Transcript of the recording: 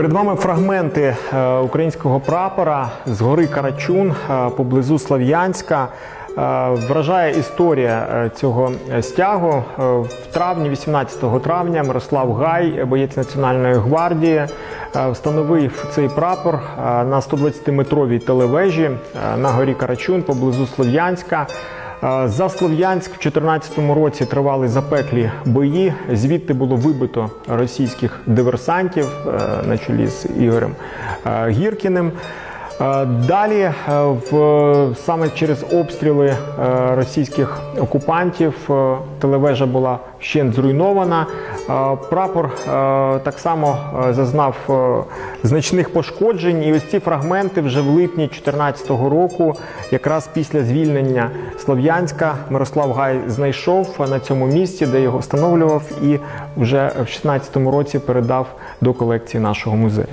Перед вами фрагменти е, українського прапора з гори Карачун е, поблизу Слов'янська. Е, Вражає історія цього стягу. В травні, 18 травня, Мирослав Гай, боєць Національної гвардії, встановив цей прапор на 120-метровій телевежі на горі Карачун поблизу Слов'янська. За Слов'янськ в 2014 році тривали запеклі бої. Звідти було вибито російських диверсантів е, на чолі з Ігорем е, Гіркіним. Е, Далі е, в саме через обстріли е, російських окупантів телевежа була ще зруйнована. Прапор так само зазнав значних пошкоджень. І ось ці фрагменти вже в липні 2014 року, якраз після звільнення Слов'янська, Мирослав Гай знайшов на цьому місці, де його встановлював, і вже в 2016 році передав до колекції нашого музею.